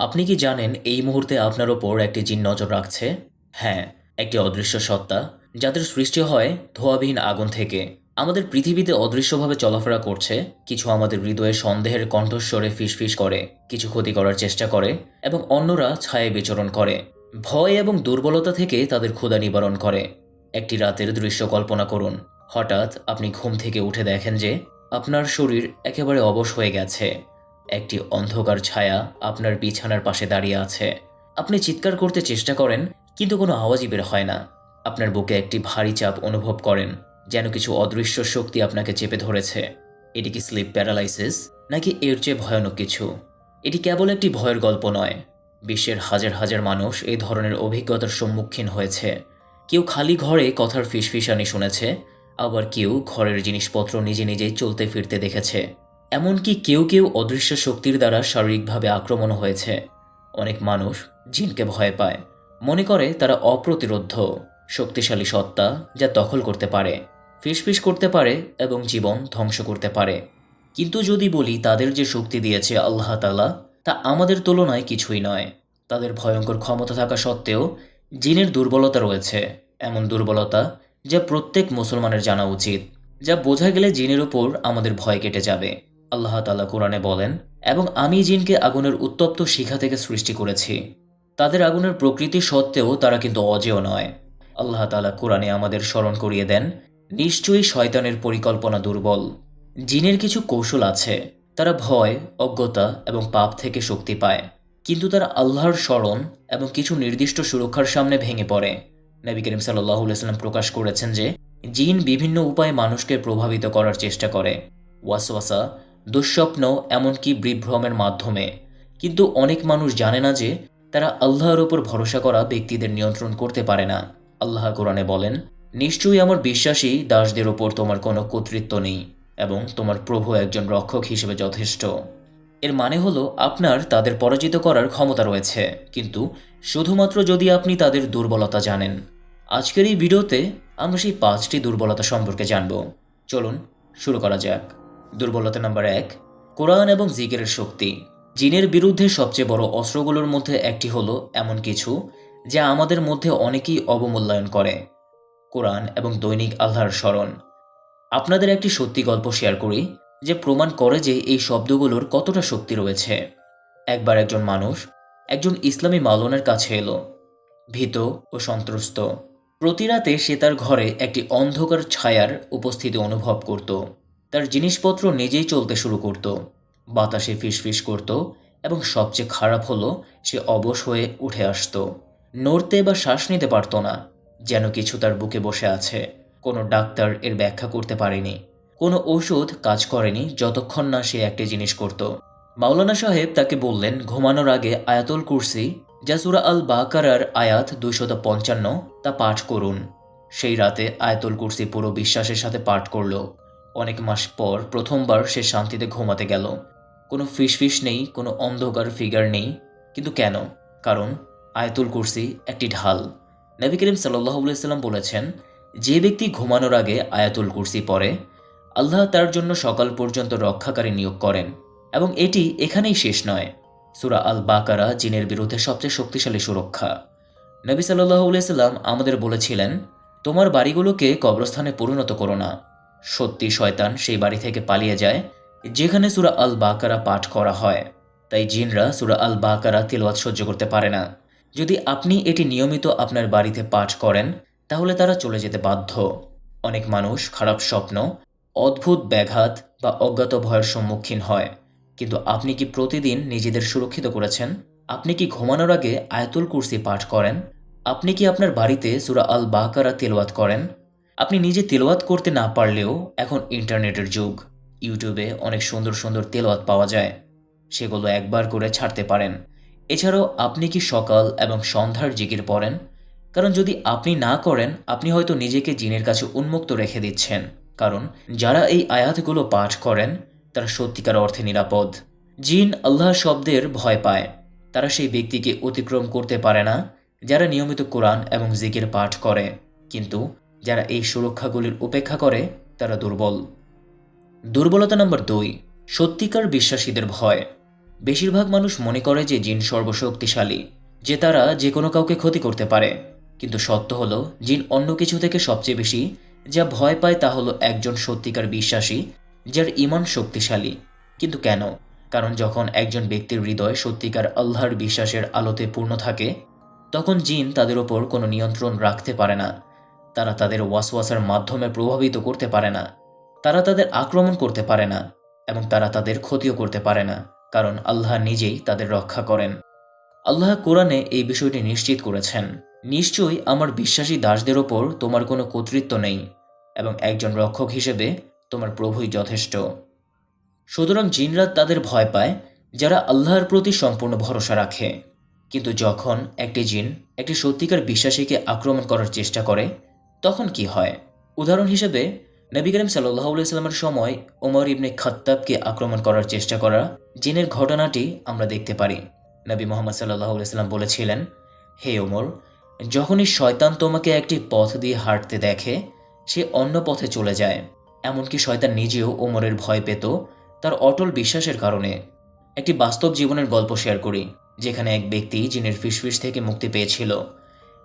আপনি কি জানেন এই মুহূর্তে আপনার ওপর একটি জিন নজর রাখছে? হ্যাঁ একটি অদৃশ্য সত্তা, যাদের সৃষ্টি হয় ধোয়াবিহীন আগুন থেকে। আমাদের পৃথিবীতে অদৃশ্যভাবে চলাফেরা করছে, কিছু আমাদের হৃদয়ে সন্দেহের কণ্ঠস্বরে ফিসফিস করে, কিছু ক্ষতি করার চেষ্টা করে, এবং অন্যরা ছায়ে বিচরণ করে। ভয় এবং দুর্বলতা থেকে তাদের ক্ষুধা নিবারণ করে। একটি রাতের দৃশ্য কল্পনা করুন। হঠাৎ আপনি ঘুম থেকে উঠে দেখেন যে আপনার শরীর একেবারে অবশ হয়ে গেছে। একটি অন্ধকার ছায়া আপনার বিছানার পাশে দাঁড়িয়ে আছে। আপনি চিৎকার করতে চেষ্টা করেন, কিন্তু কোনো আওয়াজই বের হয় না। আপনার বুকে একটি ভারী চাপ অনুভব করেন, যেন কিছু অদৃশ্য শক্তি আপনাকে চেপে ধরেছে। এটি কি স্লিপ প্যারালাইসিস নাকি এর চেয়ে ভয়ানক কিছু? এটি কেবল একটি ভয়ের গল্প নয়। বিশ্বের হাজার হাজার মানুষ এই ধরনের অভিজ্ঞতার সম্মুখীন হয়েছে। কেউ খালি ঘরে কথার ফিসফিসানি শুনেছে, আবার কেউ ঘরের জিনিসপত্র নিজে নিজেই চলতে ফিরতে দেখেছে। এমনকি কেউ কেউ অদৃশ্য শক্তির দ্বারা শারীরিকভাবে আক্রমণ হয়েছে। অনেক মানুষ জিনকে ভয় পায়। মনে করে তারা অপ্রতিরোধ্য, শক্তিশালী সত্তা যা দখল করতে পারে, ফিসফিস করতে পারে এবং জীবন ধ্বংস করতে পারে। কিন্তু যদি বলি তাদের যে শক্তি দিয়েছে আল্লাহ তালা তা আমাদের তুলনায় কিছুই নয়। তাদের ভয়ঙ্কর ক্ষমতা থাকা সত্ত্বেও জিনের দুর্বলতা রয়েছে। এমন দুর্বলতা যা প্রত্যেক মুসলমানের জানা উচিত, যা বোঝা গেলে জিনের উপর আমাদের ভয় কেটে যাবে। আল্লাহ তালা কোরআনে বলেন, এবং আমি জিনকে আগুনের উত্তপ্ত শিখা থেকে সৃষ্টি করেছি। তাদের আগুনের প্রকৃতি সত্ত্বেও তারা কিন্তু অজেয় নয়। আল্লাহ তালা কোরআনে আমাদের স্মরণ করিয়ে দেন, নিশ্চয়ই শয়তানের পরিকল্পনা দুর্বল। জিনের কিছু কৌশল আছে। তারা ভয়, অজ্ঞতা এবং পাপ থেকে শক্তি পায়। কিন্তু তারা আল্লাহর স্মরণ এবং কিছু নির্দিষ্ট সুরক্ষার সামনে ভেঙে পড়ে। নবী করিম সাল্লাহ সাল্লাম প্রকাশ করেছেন যে, জিন বিভিন্ন উপায়ে মানুষকে প্রভাবিত করার চেষ্টা করে। ওয়াসওয়াসা দুঃস্বপ্ন এমনকি বিভ্রমের মাধ্যমে। কিন্তু অনেক মানুষ জানে না যে, তারা আল্লাহর ওপর ভরসা করা ব্যক্তিদের নিয়ন্ত্রণ করতে পারে না। আল্লাহ কোরআনে বলেন, নিশ্চয়ই আমার বিশ্বাসী দাসদের ওপর তোমার কোনো কর্তৃত্ব নেই এবং তোমার প্রভু একজন রক্ষক হিসেবে যথেষ্ট। এর মানে হলো, আপনার তাদের পরাজিত করার ক্ষমতা রয়েছে। কিন্তু শুধুমাত্র যদি আপনি তাদের দুর্বলতা জানেন। আজকের এই ভিডিওতে আমরা সেই পাঁচটি দুর্বলতা সম্পর্কে জানব। চলুন, শুরু করা যাক। দুর্বলতা নাম্বার এক, কোরআন এবং জিগেরের শক্তি। জিনের বিরুদ্ধে সবচেয়ে বড় অস্ত্রগুলোর মধ্যে একটি হলো এমন কিছু যা আমাদের মধ্যে অনেকেই অবমূল্যায়ন করে, কোরআন এবং দৈনিক আল্লাহর স্মরণ। আপনাদের একটি সত্যি গল্প শেয়ার করি, যে প্রমাণ করে যে এই শব্দগুলোর কতটা শক্তি রয়েছে। একবার একজন মানুষ একজন ইসলামী মালনের কাছে এলো, ভীত ও সন্ত্রস্ত। প্রতি রাতে সে তার ঘরে একটি অন্ধকার ছায়ার উপস্থিতি অনুভব করত। তার জিনিসপত্র নিজেই চলতে শুরু করত। বাতাসে ফিসফিস করত এবং সবচেয়ে খারাপ হলো সে অবশ হয়ে উঠে আসতো। নড়তে বা শ্বাস নিতে পারত না, যেন কিছু তার বুকে বসে আছে। কোনো ডাক্তার এর ব্যাখ্যা করতে পারেনি। কোনো ওষুধ কাজ করেনি যতক্ষণ না সে একটি জিনিস করত। মাওলানা সাহেব তাকে বললেন, ঘুমানোর আগে আয়াতুল কুরসি, জাসুরা আল বাকারার আয়াত দুইশত পঞ্চান্ন, তা পাঠ করুন। সেই রাতে আয়াতুল কুরসি পুরো বিশ্বাসের সাথে পাঠ করল। অনেক মাস পর প্রথমবার সে শান্তিতে ঘুমাতে গেল। কোনো ফিসফিস নেই, কোনো অন্ধকার ফিগার নেই। কিন্তু কেন? কারণ আয়াতুল কুরসি একটি ঢাল। নবী করিম সাল্লাম বলেছেন, যে ব্যক্তি ঘুমানোর আগে আয়াতুল কুরসি পড়ে, আল্লাহ তার জন্য সকাল পর্যন্ত রক্ষাকারী নিয়োগ করেন এবং এটি এখানেই শেষ নয়। সুরা আল বাকারা জিনের বিরুদ্ধে সবচেয়ে শক্তিশালী সুরক্ষা। নবী সাল্লাহ সাল্লাম আমাদের বলেছিলেন, তোমার বাড়িগুলোকে কবরস্থানে পরিণত করো না। সত্যি শয়তান সেই বাড়ি থেকে পালিয়ে যায়, যেখানে সুরা আল বাকারা পাঠ করা হয়। তাই জিনরা সুরা আল বাকারা তিলওয়াত সহ্য করতে পারে না। যদি আপনি এটি নিয়মিত আপনার বাড়িতে পাঠ করেন, তাহলে তারা চলে যেতে বাধ্য। অনেক মানুষ খারাপ স্বপ্ন, অদ্ভুত ব্যাঘাত বা অজ্ঞাত ভয়ের সম্মুখীন হয়। কিন্তু আপনি কি প্রতিদিন নিজেদের সুরক্ষিত করেছেন? আপনি কি ঘুমানোর আগে আয়তুল কুর্সি পাঠ করেন? আপনি কি আপনার বাড়িতে সুরা আল বাকারা তেলওয়াত করেন? আপনি নিজে তেলওয়াত করতে না পারলেও এখন ইন্টারনেটের যুগ। ইউটিউবে অনেক সুন্দর সুন্দর তেলওয়াত পাওয়া যায়। সেগুলো একবার করে ছাড়তে পারেন। এছাড়াও আপনি কি সকাল এবং সন্ধ্যার জিকির পড়েন? কারণ যদি আপনি না করেন, আপনি হয়তো নিজেকে জিনের কাছে উন্মুক্ত রেখে দিচ্ছেন। কারণ যারা এই আয়াতগুলো পাঠ করেন, তারা সত্যিকার অর্থে নিরাপদ। জিন আল্লাহ শব্দের ভয় পায়। তারা সেই ব্যক্তিকে অতিক্রম করতে পারে না, যারা নিয়মিত কোরআন এবং জিকির পাঠ করে। কিন্তু যারা এই সুরক্ষাগুলির উপেক্ষা করে, তারা দুর্বল। দুর্বলতা নম্বর দুই, সত্যিকার বিশ্বাসীদের ভয়। বেশিরভাগ মানুষ মনে করে যে জিন সর্বশক্তিশালী, যে তারা যে কোনো কাউকে ক্ষতি করতে পারে। কিন্তু সত্য হলো, জিন অন্য কিছু থেকে সবচেয়ে বেশি যা ভয় পায় তা হলো একজন সত্যিকার বিশ্বাসী, যার ইমান শক্তিশালী। কিন্তু কেন? কারণ যখন একজন ব্যক্তির হৃদয় সত্যিকার আল্লাহর বিশ্বাসের আলোতে পূর্ণ থাকে, তখন জিন তাদের ওপর কোনো নিয়ন্ত্রণ রাখতে পারে না। তারা তাদের ওয়াসওয়াসার মাধ্যমে প্রভাবিত করতে পারে না। তারা তাদের আক্রমণ করতে পারে না এবং তারা তাদের ক্ষতিও করতে পারে না, কারণ আল্লাহ নিজেই তাদের রক্ষা করেন। আল্লাহ কোরআনে এই বিষয়টি নিশ্চিত করেছেন, নিশ্চয়ই আমার বিশ্বাসী দাসদের ওপর তোমার কোনো কর্তৃত্ব নেই এবং একজন রক্ষক হিসেবে তোমার প্রভুই যথেষ্ট। সুতরাং জিনরা তাদের ভয় পায়, যারা আল্লাহর প্রতি সম্পূর্ণ ভরসা রাখে। কিন্তু যখন একটি জিন একটি সত্যিকার বিশ্বাসীকে আক্রমণ করার চেষ্টা করে তখন কি হয়? উদাহরণ হিসেবে, নবী করিম সাল্লাহ সাল্লামের সময় ওমর ইবনে খাত্তাবকে আক্রমণ করার চেষ্টা করা জিনের ঘটনাটি আমরা দেখতে পারি। নবী মোহাম্মদ সাল্লাহ সাল্লাম বলেছিলেন, হে ওমর যখনই শয়তান তোমাকে একটি পথ দিয়ে হাঁটতে দেখে, সে অন্য পথে চলে যায়। এমনকি শয়তান নিজেও ওমরের ভয় পেত তার অটল বিশ্বাসের কারণে। একটি বাস্তব জীবনের গল্প শেয়ার করি, যেখানে এক ব্যক্তি জিনের ফিসফিস থেকে মুক্তি পেয়েছিল।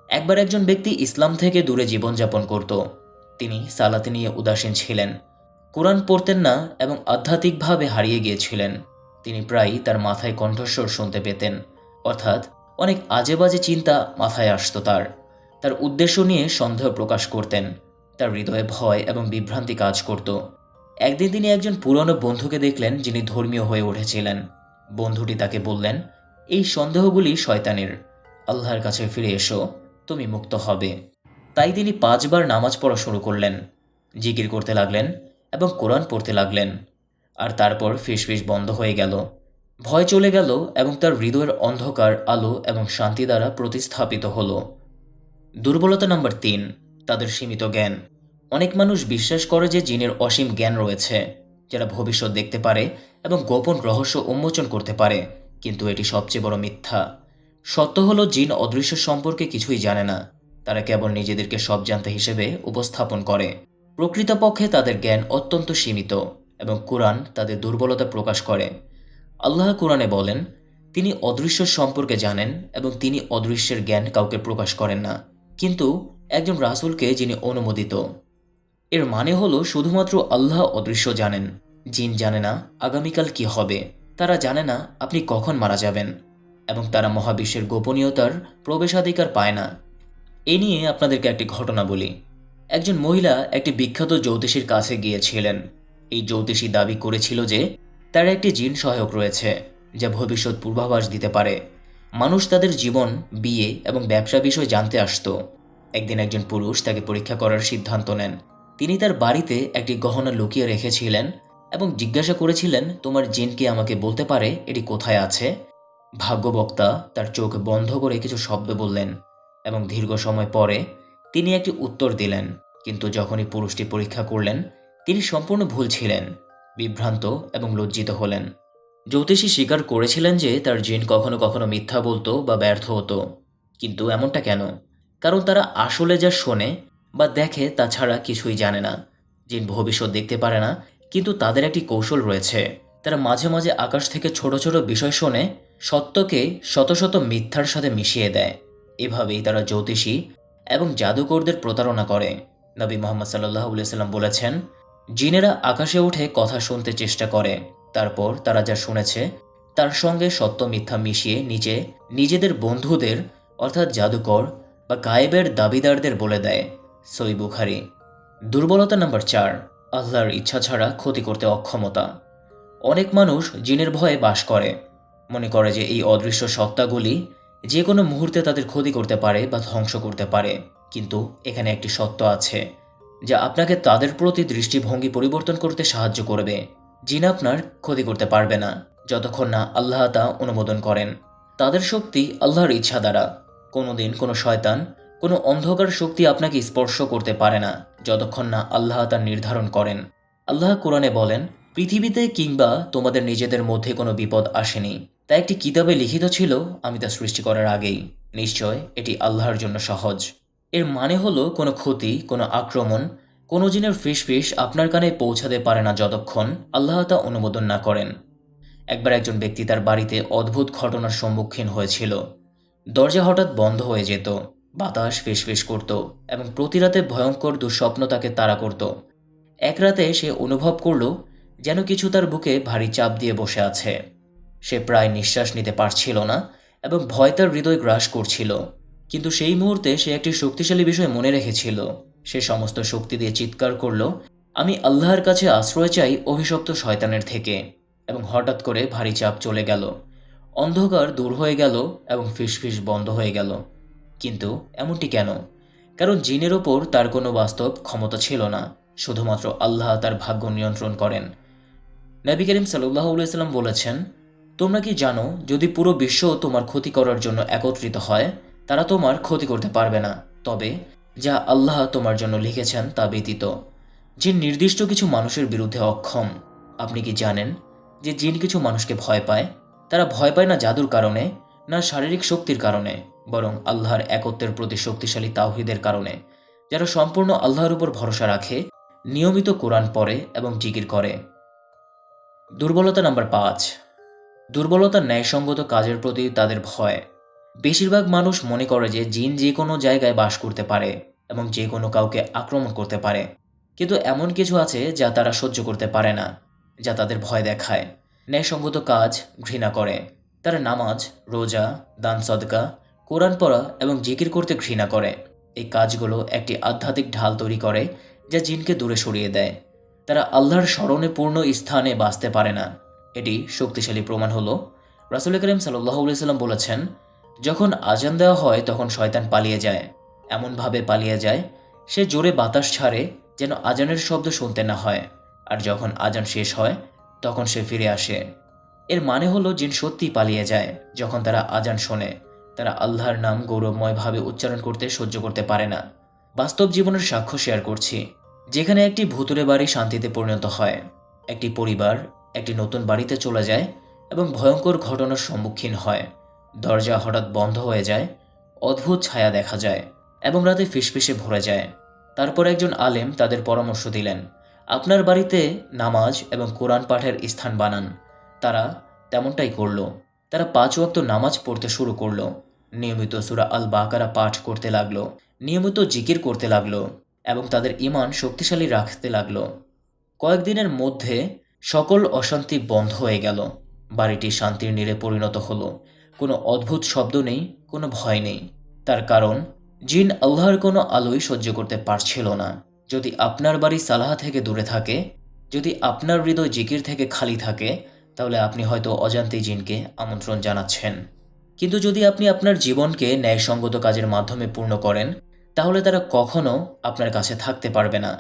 একবার একজন ব্যক্তি ইসলাম থেকে দূরে জীবনযাপন করত। তিনি সালাতে নিয়ে উদাসীন ছিলেন, কোরআন পড়তেন না এবং আধ্যাত্মিকভাবে হারিয়ে গিয়েছিলেন। তিনি প্রায়ই তার মাথায় কণ্ঠস্বর শুনতে পেতেন, অর্থাৎ অনেক আজে বাজে চিন্তা মাথায় আসতো তার। তার উদ্দেশ্য নিয়ে সন্দেহ প্রকাশ করতেন, তার হৃদয়ে ভয় এবং বিভ্রান্তি কাজ করত। একদিন তিনি একজন পুরনো বন্ধুকে দেখলেন যিনি ধর্মীয় হয়ে উঠেছিলেন। বন্ধুটি তাকে বললেন, এই সন্দেহগুলি শয়তানের। আল্লাহর কাছে ফিরে এসো। তুমি মুক্ত হবে। তাই তিনি পাঁচবার নামাজ পড়া শুরু করলেন, জিকির করতে লাগলেন এবং কোরআন পড়তে লাগলেন। আর তারপর ফিসফিস বন্ধ হয়ে গেল। ভয় চলে গেল এবং তার হৃদয়ের অন্ধকার আলো এবং শান্তি দ্বারা প্রতিস্থাপিত হল। দুর্বলতা নম্বর তিন, তাদের সীমিত জ্ঞান। অনেক মানুষ বিশ্বাস করে যে জিনের অসীম জ্ঞান রয়েছে, যারা ভবিষ্যৎ দেখতে পারে এবং গোপন রহস্য উন্মোচন করতে পারে, কিন্তু এটি সবচেয়ে বড় মিথ্যা। সত্য হলো, জিন অদৃশ্য সম্পর্কে কিছুই জানে না। তারা কেবল নিজেদেরকে সব জানতে হিসেবে উপস্থাপন করে। প্রকৃতপক্ষে তাদের জ্ঞান অত্যন্ত সীমিত এবং কোরআন তাদের দুর্বলতা প্রকাশ করে। আল্লাহ কোরআনে বলেন, তিনি অদৃশ্য সম্পর্কে জানেন এবং তিনি অদৃশ্যের জ্ঞান কাউকে প্রকাশ করেন না। কিন্তু একজন রাসুলকে যিনি অনুমোদিত। এর মানে হলো, শুধুমাত্র আল্লাহ অদৃশ্য জানেন। জিন জানে না আগামীকাল কি হবে। তারা জানে না আপনি কখন মারা যাবেন। এবং তারা মহাবিশ্বের গোপনীয়তার প্রবেশাধিকার পায় না। এ নিয়ে আপনাদেরকে একটি ঘটনা বলি। একজন মহিলা একটি বিখ্যাত জ্যোতিষীর কাছে গিয়েছিলেন। এই জ্যোতিষী দাবি করেছিল যে, তার একটি জিন সহায়ক রয়েছে, যা ভবিষ্যৎ পূর্বাভাস দিতে পারে। মানুষ তাদের জীবন, বিয়ে এবং ব্যবসা বিষয় জানতে আসতো। একদিন একজন পুরুষ তাকে পরীক্ষা করার সিদ্ধান্ত নেন। তিনি তার বাড়িতে একটি গহনা লুকিয়ে রেখেছিলেন এবং জিজ্ঞাসা করেছিলেন, তোমার জিন কি আমাকে বলতে পারে? এটি কোথায় আছে? ভাগ্যবক্তা তার চোখ বন্ধ করে কিছু শব্দ বললেন এবং দীর্ঘ সময় পরে তিনি একটি উত্তর দিলেন। কিন্তু যখনই পুরুষটি পরীক্ষা করলেন, তিনি সম্পূর্ণ ভুল ছিলেন, বিভ্রান্ত এবং লজ্জিত হলেন। জ্যোতিষী স্বীকার করেছিলেন যে তার জিন কখনো কখনো মিথ্যা বলতো বা ব্যর্থ হতো। কিন্তু এমনটা কেন? কারণ তারা আসলে যা শোনে বা দেখে তা ছাড়া কিছুই জানে না। জিন ভবিষ্যৎ দেখতে পারে না, কিন্তু তাদের একটি কৌশল রয়েছে। তারা মাঝে মাঝে আকাশ থেকে ছোট ছোট বিষয় শোনে সত্যকে শত শত মিথ্যার সাথে মিশিয়ে দেয়। এভাবেই তারা জ্যোতিষী এবং জাদুকরদের প্রতারণা করে। নবী মোহাম্মদ সাল্লাহ সাল্লাম বলেছেন, জিনেরা আকাশে উঠে কথা শুনতে চেষ্টা করে। তারপর তারা যা শুনেছে, তার সঙ্গে সত্য মিথ্যা মিশিয়ে নিচে নিজেদের বন্ধুদের, অর্থাৎ জাদুকর বা গায়েবের দাবিদারদের বলে দেয়। সই বুখারি। দুর্বলতা নাম্বার চার, আল্লাহর ইচ্ছা ছাড়া ক্ষতি করতে অক্ষমতা। অনেক মানুষ জিনের ভয়ে বাস করে। মনে করে যে এই অদৃশ্য সত্তাগুলি যে কোনো মুহূর্তে তাদের ক্ষতি করতে পারে বা ধ্বংস করতে পারে। কিন্তু এখানে একটি সত্য আছে, যা আপনাকে তাদের প্রতি দৃষ্টিভঙ্গি পরিবর্তন করতে সাহায্য করবে। জিন আপনার ক্ষতি করতে পারবে না, যতক্ষণ না আল্লাহ তা অনুমোদন করেন। তাদের শক্তি আল্লাহর ইচ্ছা দ্বারা। কোনোদিন কোনো শয়তান, কোনো অন্ধকার শক্তি আপনাকে স্পর্শ করতে পারে না, যতক্ষণ না আল্লাহ তা নির্ধারণ করেন। আল্লাহ কোরআনে বলেন, পৃথিবীতে কিংবা তোমাদের নিজেদের মধ্যে কোনো বিপদ আসেনি। তা একটি কিতাবে লিখিত ছিল, আমি তা সৃষ্টি করার আগেই। নিশ্চয়, এটি আল্লাহর জন্য সহজ। এর মানে হলো, কোনো ক্ষতি, কোনো আক্রমণ, কোনো জিনের ফিস ফিস আপনার কানে পৌঁছাতে পারে না যতক্ষণ আল্লাহ তা অনুমোদন না করেন। একবার একজন ব্যক্তি তার বাড়িতে অদ্ভুত ঘটনার সম্মুখীন হয়েছিল। দরজা হঠাৎ বন্ধ হয়ে যেত, বাতাস ফিসফিস করত এবং প্রতি রাতে ভয়ঙ্কর দুঃস্বপ্ন তাকে তাড়া করত। এক রাতে সে অনুভব করল, যেন কিছু তার বুকে ভারী চাপ দিয়ে বসে আছে। সে প্রায় নিঃশ্বাস নিতে পারছিল না এবং ভয় তার হৃদয় গ্রাস করছিল। কিন্তু সেই মুহূর্তে সে একটি শক্তিশালী বিষয় মনে রেখেছিল। সে সমস্ত শক্তি দিয়ে চিৎকার করল, আমি আল্লাহর কাছে আশ্রয় চাই অভিশপ্ত শয়তানের থেকে। এবং হঠাৎ করে ভারী চাপ চলে গেল। অন্ধকার দূর হয়ে গেল এবং ফিসফিস বন্ধ হয়ে গেল। কিন্তু এমনটি কেন? কারণ জিনের ওপর তার কোনো বাস্তব ক্ষমতা ছিল না। শুধুমাত্র আল্লাহ তার ভাগ্য নিয়ন্ত্রণ করেন। নবী করিম সাল্লাহ সাল্লাম বলেছেন তোমরা কি জানো, যদি পুরো বিশ্ব তোমার ক্ষতি করার জন্য একত্রিত হয়, তারা তোমার ক্ষতি করতে পারবে না। তবে, যা আল্লাহ তোমার জন্য লিখেছেন তা ব্যতীত জিন নির্দিষ্ট কিছু মানুষের বিরুদ্ধে অক্ষম। আপনি কি জানেন যে জিন কিছু মানুষকে ভয় পায়? তারা ভয় পায় না জাদুর কারণে, না শারীরিক শক্তির কারণে, বরং আল্লাহর একত্বের প্রতি শক্তিশালী তাওহিদের কারণে, যারা সম্পূর্ণ আল্লাহর উপর ভরসা রাখে, নিয়মিত কোরআন পড়ে এবং জিকির করে। দুর্বলতা নাম্বার পাঁচ। দুর্বলতা ন্যায়সঙ্গত কাজের প্রতি তাদের ভয়। বেশিরভাগ মানুষ মনে করে যে জিন যে কোনো জায়গায় বাস করতে পারে এবং যে কোনো কাউকে আক্রমণ করতে পারে। কিন্তু এমন কিছু আছে যা তারা সহ্য করতে পারে না, যা তাদের ভয় দেখায়। ন্যায়সঙ্গত কাজ ঘৃণা করে। তারা নামাজ, রোজা, দান সদকা, কোরআন পড়া এবং জিকির করতে ঘৃণা করে। এই কাজগুলো একটি আধ্যাত্মিক ঢাল তৈরি করে যা জিনকে দূরে সরিয়ে দেয়। তারা আল্লাহর স্মরণে পূর্ণ স্থানে বাঁচতে পারে না। এটি শক্তিশালী প্রমাণ হলো। রাসুল করিম সাল্লাম বলেছেন, যখন আজান দেওয়া হয়, তখন শয়তান পালিয়ে যায়। এমনভাবে পালিয়ে যায়, সে জোরে বাতাস ছাড়ে, যেন আজানের শব্দ শুনতে না হয়। আর যখন আজান শেষ হয়, তখন সে ফিরে আসে। এর মানে হলো, জিন সত্যি পালিয়ে যায়, যখন তারা আজান শোনে। তারা আল্লাহর নাম গৌরবময়ভাবে উচ্চারণ করতে সহ্য করতে পারে না। বাস্তব জীবনের সাক্ষ্য শেয়ার করছি। যেখানে একটি ভুতুরে বাড়ি শান্তিতে পরিণত হয়। একটি পরিবার একটি নতুন বাড়িতে চলে যায় এবং ভয়ঙ্কর ঘটনার সম্মুখীন হয়। দরজা হঠাৎ বন্ধ হয়ে যায়, অদ্ভুত ছায়া দেখা যায় এবং রাতে ফিসফিসে ভরে যায়। তারপর একজন আলেম তাদের পরামর্শ দিলেন, আপনার বাড়িতে নামাজ এবং কোরআন পাঠের স্থান বানান। তারা তেমনটাই করল। তারা পাঁচ ওয়াক্ত নামাজ পড়তে শুরু করল। নিয়মিত সুরা আল বাকারা পাঠ করতে লাগল, নিয়মিত জিকির করতে লাগল এবং তাদের ইমান শক্তিশালী রাখতে লাগল। কয়েকদিনের মধ্যে সকল অশান্তি বন্ধ হয়ে গেল। বাড়িটি শান্তির নীড়ে পরিণত হলো। কোনো অদ্ভুত শব্দ নেই, কোনো ভয় নেই। তার কারণ, জিন আল্লাহর কোনো আলোই সহ্য করতে পারছিল না। যদি আপনার বাড়ি সালাহ থেকে দূরে থাকে, যদি আপনার হৃদয় জিকির থেকে খালি থাকে, তাহলে আপনি হয়তো অজান্তেই জিনকে আমন্ত্রণ জানাচ্ছেন। কিন্তু যদি আপনি আপনার জীবনকে ন্যায়সঙ্গত কাজের মাধ্যমে পূর্ণ করেন, তাহলে তারা কখনো আপনার কাছে থাকতে পারবে না।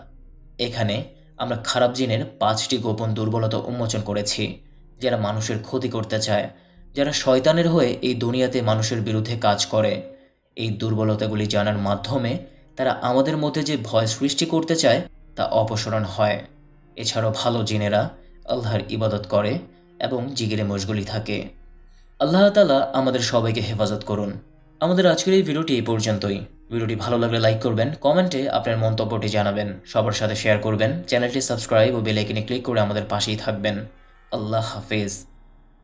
এখানে আমরা খারাপ জিনের পাঁচটি গোপন দুর্বলতা উন্মোচন করেছি, যারা মানুষের ক্ষতি করতে চায়, যারা শয়তানের হয়ে এই দুনিয়াতে মানুষের বিরুদ্ধে কাজ করে। এই দুর্বলতাগুলি জানার মাধ্যমে তারা আমাদের মধ্যে যে ভয় সৃষ্টি করতে চায়, তা অপসরণ হয়। এছাড়াও ভালো জিনেরা আল্লাহর ইবাদত করে এবং জিগিরে মশগুলি থাকে। আল্লাহ তালা আমাদের সবাইকে হেফাজত করুন। আমাদের আজকের এই ভিডিওটি এই পর্যন্তই। ভিডিওটি ভালো লাগলে লাইক করবেন, কমেন্টে আপনার মন্তব্যটি জানাবেন, সবার সাথে শেয়ার করবেন, চ্যানেলটি সাবস্ক্রাইব ও বেলাইকনে ক্লিক করে আমাদের পাশেই থাকবেন। আল্লাহ হাফেজ।